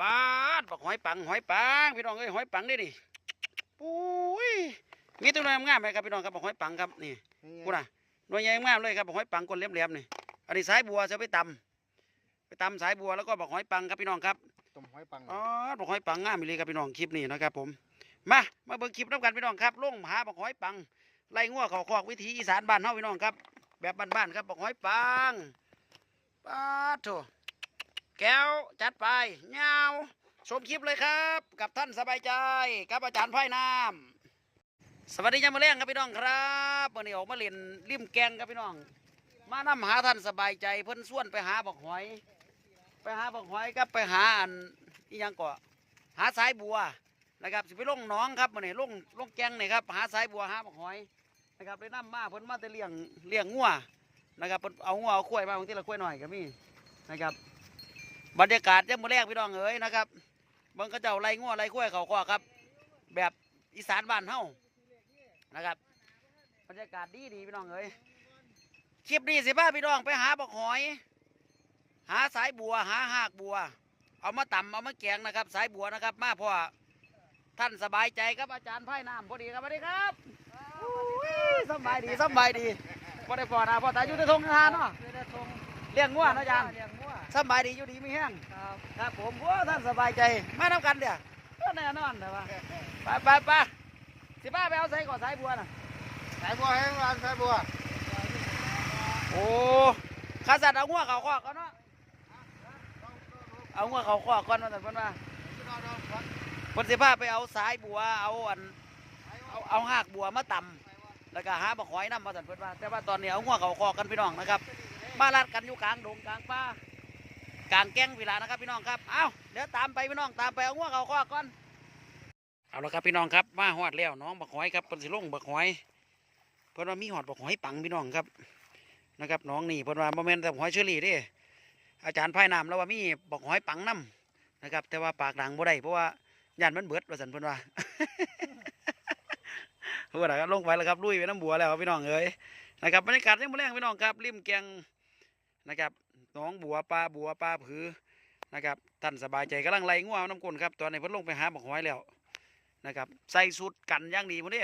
ปาดบอกหอยปังหอยปังพี่น้องเอ้ยหอยปังได้ดิปุ้ยมีตัวน้อยงามไหมครับพี่น้องครับบอกหอยปังครับนี่พูดนะหน่วยใหญ่งามเลยครับบอกหอยปังก้นเหลี่ยมๆนี่อันนี้สายบัวจะไปตำไปตำสายบัวแล้วก็บอกหอยปังครับพี่น้องครับต้มหอยปังอ๋อบอกหอยปังงามอีเลยครับพี่น้องคลิปนี้นะครับผมมามาเบิ่งคลิปน้ำกันพี่น้องครับลงหาบอกหอยปังไล่งัวเขาคอกวิถีอีสานบ้านเฮาพี่น้องครับ แบบบ้านๆครับบอกหอยปังปาดโถ แก้วจัดไปเงาชมคลิปเลยครับ กับท่านสบายใจกับอาจารย์ไพ่น้ำสวัสดียามมื้อแรงครับพี่น้องครับวันนี้ออกมาเล่นริมแกงครับพี่น้อง มานำหาท่านสบายใจเพิ่นส่วนไปหาบอกหอย ไปหาบอกหอยกับไปหาอันอีหยังก่อหาสายบัวนะครับสิไปลงน้องครับมันนี่ลงลงแกงนี่ครับหาสายบัวหาบอกหอยนะครับไปนํมาเพิ่นมาแต่เลี้ยงเลี้ยงงัวนะครับเพิ่นเอางัวเอาข้วยมาบางทีละข้วยหน่อยก็มีนะครับ บรรยากาศยังมือแรกพี่น้องเอ๋ยนะครับบิ่งเขาเจ้าไล่งัวไล่ข้วยเขาก็ครับ แบบอีสานบ้านเฮานะครับ บรรยากาศดีดีพี่น้องเอ๋ยคลิปนี้สิพาพี่น้องไปหาบอกหอย หาสายบัว หาหากบัว เอามาตำเอามาแกงนะครับ สายบัวนะครับ มาพ่อท่านสบายใจครับอาจารย์ไพ่น้ำพอดีครับสวัสดีครับสบายดีสบายดีพอได้พอนะพอตาอยู่ในทงทานเนาะ เลี้ยงงัวเนาะอาจารย์เลี้ยงงัวสำบายดีอยู่ดีมีแห้งครับครับผมโอ้ท่านสบายใจมาทำกันเดี๋ยวก็แน่นอนแต่ว่าไปไปไปสิบ้าไปเอาใส่ก่อนสายบัวน่ะสายบัวให้ร้านสายบัวโอ้ข้าสัตว์เอางัวเขาคอกก่อนเนาะเอางัวเขาคอกก่อนมาแต่เพิ่นว่าเพิ่นสิพาไปเอาสายบัวเอาอันเอาเอาหากบัวมาตำแล้วก็หาบักหอยน้ำมาสั่นเพิ่นว่าแต่ว่าตอนนี้เอาหัวเขาคอกันพี่น้องนะครับ มาลัดกันอยู่กลางดงกลางป่ากลางแก้งเวลานะครับพี่น้องครับเอาเดี๋ยวตามไปพี่น้องตามไปเอาหัวเขาคอก่อนเอาละครับพี่น้องครับมาหอดแล้วน้องบักหอยครับเพิ่นสิลงบักหอยเพิ่นว่ามีหอดบักหอยปังพี่น้องครับนะครับน้องนี่เพิ่นว่าโมเมนต์แต่บักหอยเชอรี่ด้อาจารย์ไพ่น้ำแล้วว่ามีบักหอยปังน้ำนะครับ แต่ว่าปากดังบ่ได้เพราะว่าย่านมันเบิดว่าสันเพิ่นว่าเพื่อนก็ลงไปแล้วครับลุยไปน้ำบัวแล้วพี่น้องเอ้ยนะครับบรรยากาศยังบ่แรงพี่น้องครับริมแกง นะครับหนองบัวปลาบัวปลาผือนะครับท่านสบายใจกำลังไล่งัวน้ำก้นครับตอนนี้เพิ่นลงไปหาบักหอยแล้วนะครับใส่สุดกันย่างดีพุ่นเด้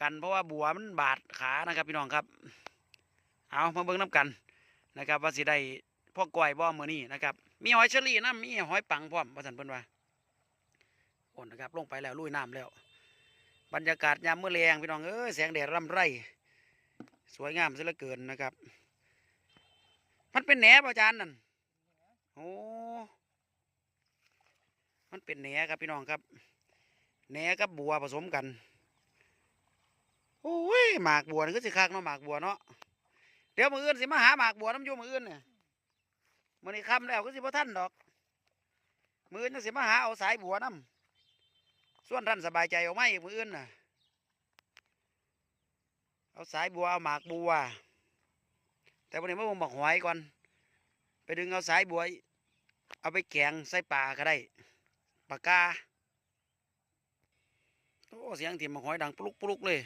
กันเพราะว่าบัวมันบาดขานะครับพี่น้องครับ เอามาเบิ่งน้ำกันนะครับ ว่าสิได้พ่อก้อยบ่อมือนี้นะครับ มีหอยเชอรี่น้ำมีหอยปังพร้อมว่าสันเพิ่นว่าโอนนะครับลงไปแล้วลุยน้ำแล้ว บรรยากาศยามเมื้อแรงพี่น้องเอ้ยแสงแดดร่ำไร สวยงามซะเหลือเกินนะครับ มันเป็นแหนบอาจารย์นั่นโอ้มันเป็นแหนครับพี่น้องครับแหนกับบัวผสมกันโอ้ยหมากบัวนี่ก็สิคักเนาะหมากบัวเนาะเดี๋ยวมืออื่นสิมาหาหมากบัวน้ำยูมืออื่นเนี่ยมือนี้คำแล้วก็สิพ่ท่านดอก มืออื่นสิมาหาเอาสายบัวน้ำส่วนท่านสบายใจเอาไหมมืออื่นน่ะเอาสายบัวเอาหมากบัว แต่วันนี้มาบ่งบอกหอยก่อน ไปดึงเอาสายบัวเอาไปแกงใส่ปลาก็ได้ปากกาโอ้เสียงถิ่มบอกหอยดังปลุกปลุกเลย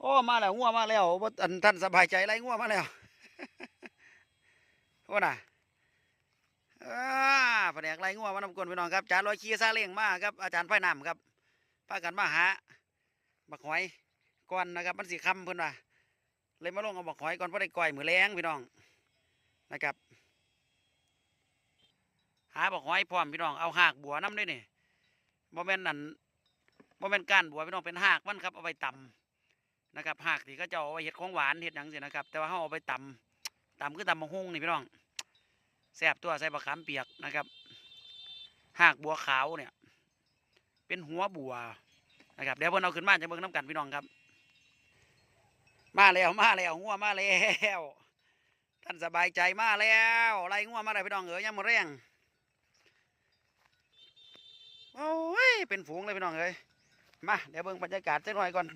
โอ้มาแล้วงัวมาแล้วบ่อันท่านสบายใจไรงัวมาแล้วโอ้น่ะอ่าแผนกไรงัวมานำกวนพี่น้องครับจานลอยขี้ซาเล้งมาครับอาจารย์ไฟน้ำครับพากันมาหาบักหอยก่อนนะครับมันสีคำเพิ่อนว่าเลยมาลงเอาบักหอยก่อนเพราะได้ก่อยมือแรงพี่น้อง นะครับ หาบักหอยพร้อมพี่น้องเอาหากบัวน้ำด้วยนี่บ่แม่นนั่นบ่แม่นก้านบัวพี่น้องเป็นหากมันครับเอาไปตำนะครับหากที่ก็จะเอาไว้เห็ดของหวานเห็ดหยังสินะครับ แต่ว่าเขาเอาไปตำตำคือตำมะฮุ่งนี่พี่น้องแซบตัวใส่บะขามเปียกนะครับหากบัวขาวเนี่ย เป็นหัวบัวนะครับเดี๋ยวเพิ่นเอาขึ้นมาจะเบิ่งน้ำกันพี่น้องครับ มาแล้วมาแล้วหัวมาแล้ว ท่านสบายใจมาแล้วไล่งัวมาได้พี่น้องเอ๋ยยังมาแรงโอ้ยเป็นฝูงเลยพี่น้องเอ๋ยมาเดี๋ยวเบิ่งบรรยากาศสักหน่อยก่อน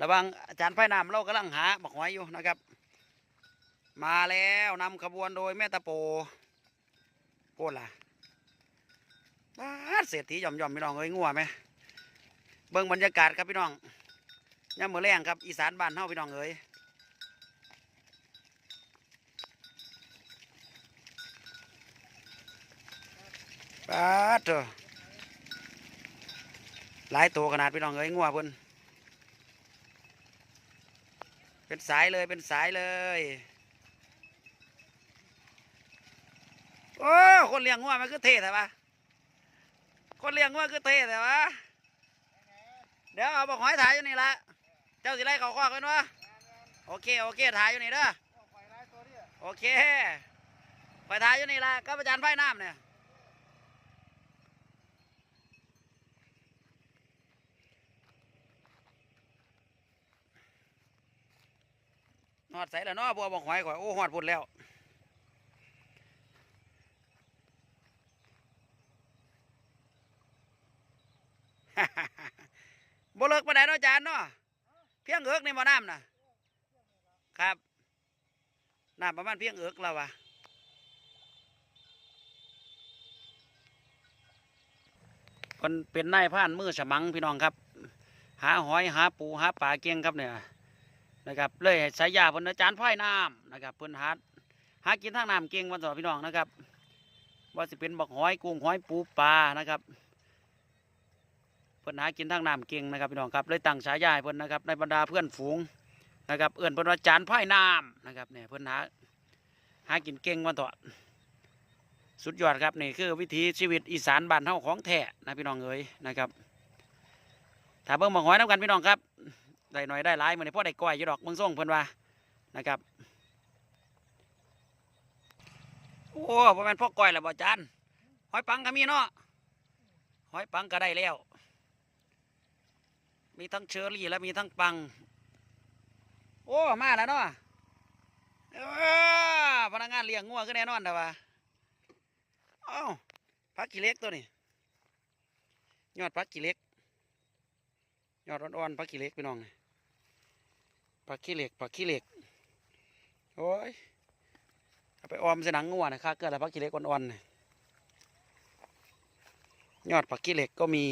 ระวังอาจารย์ไพ่นำเรากำลังหาบักหอยอยู่นะครับ มาแล้วนำขบวนโดยแม่ตะโปโคตรล่ะบ้าดเศรษฐีหย่อมหย่อมพี่น้องเอ้ยงัวไหมเบิ่งบรรยากาศครับพี่น้องย่ามมือแรงครับอีสานบ้านเฮาพี่น้องเอ้ย ปาดหลายตัวขนาดพี่น้องเอ้ยงัวเพิ่นเป็นสายเลยเป็นสายเลยโอ้คนเลี้ยงงัวมันคือเท่แต่ปะคนเลี้ยงงัวคือเท่แต่ปะเดี๋ยวเอาบอกหอยถ่ายอยู่นี่ละเจ้าสิไล่เขาคอกกันวะโอเคโอเคถ่ายอยู่นี่เด้อโอเคไปถ่ายอยู่นี่ละก็ประจานไฟน้ำเนี่ย อดใส่แล้วเนาะบัวบอกหอยก่อยโอ้หอดพุ่นแล้วบ่เลิกมาได้เนาะอจารย์เนาะเพียงเอิกในบ่อน้ำน่ะครับน้ำประมาณเพียงเอิกแล้ววะคนเป็นนายพรานมือฉมังพี่น้องครับ หาหอยหาปูหาปลาเก่งครับเนี่ย นะครับเลยใสายยาเพิ่นอาจารย์พ่ายน้ำนะครับเพิ่นหาหากินทางน้ำเก่งวันต่อพี่น้องนะครับว่าสิเป็นบักหอยกุ้งหอยปูปลานะครับเพิ่นหากินทางน้ำเก่งนะครับพี่น้องครับเลยตั้งฉายาให้เพิ่นนะครับในบรรดาเพื่อนฝูงนะครับเอื่อนเพิ่นว่าจานพ่ายน้ำนะครับเนี่ยเพิ่นหาหากินเก่งวันต่อสุดยอดครับนี่คือวิถีชีวิตอีสานบ้านเฮาของแท้นะพี่น้องเอ๋ยนะครับถ้าเบิ่งบังหอยน้ำกันพี่น้องครับ ได้หน่อยได้หลายมื้อนี้พอได้ก้อยอยู่ดอกเบิ่งส่งเพิ่นว่านะครับโอ้บ่อแม่นพ่อก้อยแล้วบ่จานหอยปังก็มีเนาะหอยปังก็ได้แล้ว มีทั้งเชอรี่และมีทั้งปัง โอ้มาแล้วเนาะพนักงานเลี้ยงงัวก็แน่นอนแต่ว่าเอ้าพักกี่เล็กตัวนี้ยอดพักกี่เล็กยอดอ่อนๆพักกี่เล็กพี่น้องนี่ พักขี้เหล็กพักขี้เหล็กโอ้ยเอาไปออมใส่หนังงัวนะค่าเกิดอะไรพักกี่เหล็กอ่อนๆนยอดพักขี้เหล็กก็มี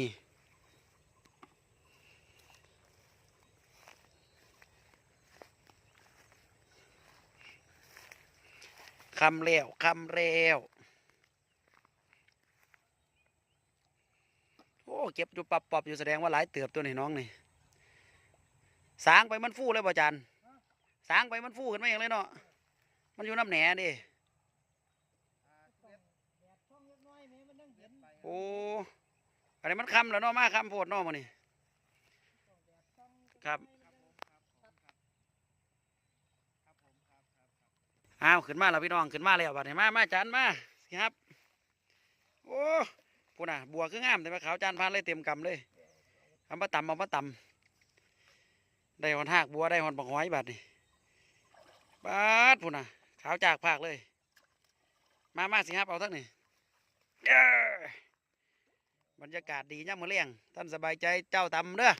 คำเร็วคำเร็วโอ้เก็บอยู่ปับปอบอยู่แสดงว่าหลายเติบตัวนี่น้องนี่ สางไปมันฟูเลยบ่จันสางไปมันฟูขึ้นมาเองเลยเนาะมันอยู่น้ำแหน่ดิโอ้อันนี้มันคำแล้วเนาะมาคำโพดเนาะมันนี่ครับอ้าวขึ้นมาแล้วพี่น้องขึ้นมาแล้วบัดนี้มามาจานมาสิครับโอ้พูน่ะบัวคืองามแต่ว่าขาวจานพานเลยเต็มกำเลยเอามาต่ำเอามาต่ำ ได้หอนหากบัวได้หอนบักหอยบัดนี่บาดพูน่ะ ขาวจากภาคเลย มามาสิครับเอาทั้งนี้เย้บรรยากาศดีย่ำมือเลี้ยงท่านสบายใจเจ้าตำเด้อ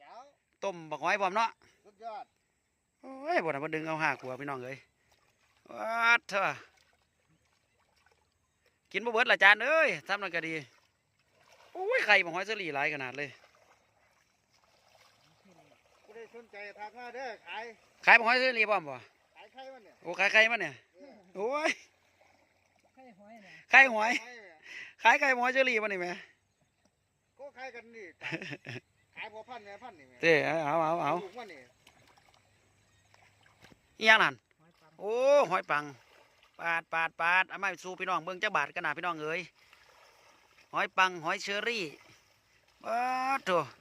เจ้าต้มบักหอยพร้อมเนาะสุดยอดโอ้ยบ่น่ะมาดึงเอาหากบัวพี่น้องเอ้ยวัดเถอะกินบ่เบิดละจานเอ้ยทำนั่นก็ดีโอ้ยไข่บักหอยเสลีหลายขนาดเลยกูได้ สนใจทักมาเด้อขายขายบักหอยเสลีพร้อมบ่ขายไข่มันเนี่ยโอ้ขายไข่มันเนี่ยโอ้ยไข่หอยน่ะไข่หอยไข่เนี่ยขายไข่บักหอยเสลีมันนี่แหม่ก็ขายกันนี่ขายพอพันแม่พันนี่แม่เด้เอาเอาเอาลูกมันนี่อีหยังนั่นหอยปังโอ้หอยปังปาดปาดปาดเอามาสู่พี่น้องเบิ่งจักบาทกันนะพี่น้องเอ้ยหอยปังหอยเชอรี่ปาดโถแ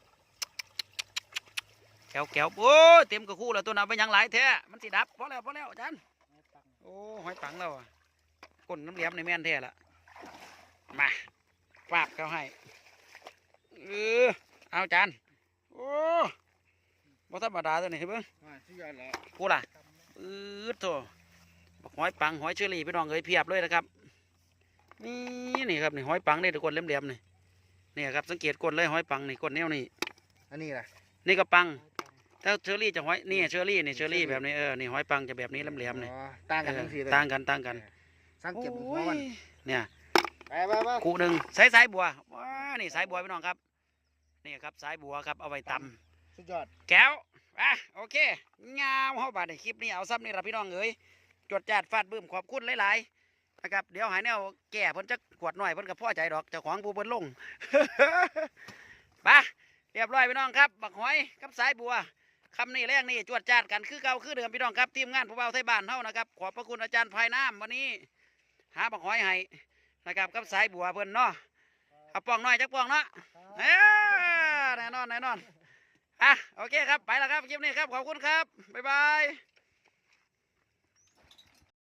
ก้วแก้วโอ้ยเต็มกระคู่แล้วตัวนั้นไปยังหลายแท้มันสิดับพอแล้วพอแล้วอาจารย์หอยปังโอ้หอยปังแล้วอะก้นน้ำเหลี่ยมในแม่นแท้ละมาฟาบเขาให้เออเอาอาจารย์โอ้บ่ธรรมดาตัวนี้เบิ่งอ่าสุดยอดแล้วกูล่ะอืดโถบักหอยปังหอยเชอรี่พี่น้องเอ้ยเพียบเลยนะครับ นี่นี่ครับนี่หอยปังนี่ทุกคนเหลี่ยมๆนี่นี่ครับสังเกตก้นเลยหอยปังนี่ก้นแนวนี่อันนี้ล่ะนี่ก็ปังหอยปัง ถ้าเชอรี่จะหอยนี่เชอรี่นี่เชอรี่แบบนี้เออนี่หอยปังจะแบบนี้เหลี่ยมๆนี่อ๋อต่างกันเออทั้งสี่เลยต่างกันต่างกันสังเกตหัโอ้วมันยเนี่ยไปไปไปกูหนึ่งสายสายบัวว้านี่สายบัวพี่น้องครับนี่ครับสายบัวครับเอาไว้ตำสุดยอดแก้วอะโอเคงามเฮาบาดในคลิปนี้เอาซ้ำนี่ละพี่น้องเอ๋ยจวดจาดฟาดบึ้มขอบคุณหลายนะครับเดี๋ยวหายแนวแก่เพิ่นจะขวดหน่อยเพิ่นก็พอใจดอกเจ้าของผู้เพิ่นลงไปเรียบร้อยพี่น้องครับ บักหอยกับสายบัว คำนี้แรงนี่จวดจาดกันคือเก่าคือเดิมพี่น้องครับทีมงานผู้เบาไทยบ้านเฮานะครับ ขอบพระคุณอาจารย์ภายน้ำวันนี้ หาบักหอยให้นะครับกับสายบัวเพิ่นเนาะเอาปองน้อยจักปองเนาะเอ้อแน่นอนแน่นอนอะโอเคครับไปแล้วครับคลิปนี้ครับขอบคุณครับบ๊ายบาย